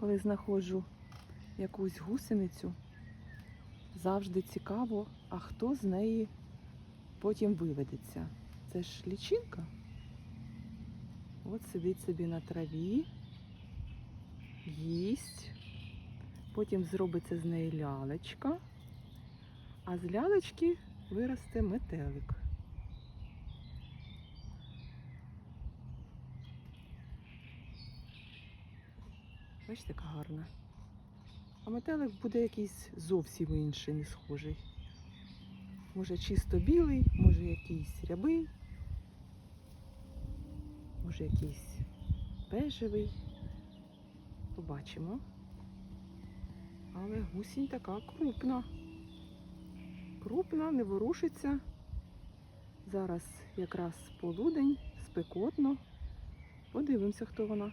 коли знаходжу якусь гусеницю, завжди цікаво, а хто з неї потім виведеться. Це ж лічинка. От сидить собі на траві, їсть, потім зробиться з неї лялечка, а з лялечки виросте метелик. Бачите, яка гарна. А метелик буде якийсь зовсім інший, не схожий. Може чисто білий, може якийсь рябий, може якийсь бежевий. Побачимо. Але гусінь така крупна. Крупна, не ворушиться. Зараз якраз полудень, спекотно. Подивимося, хто вона.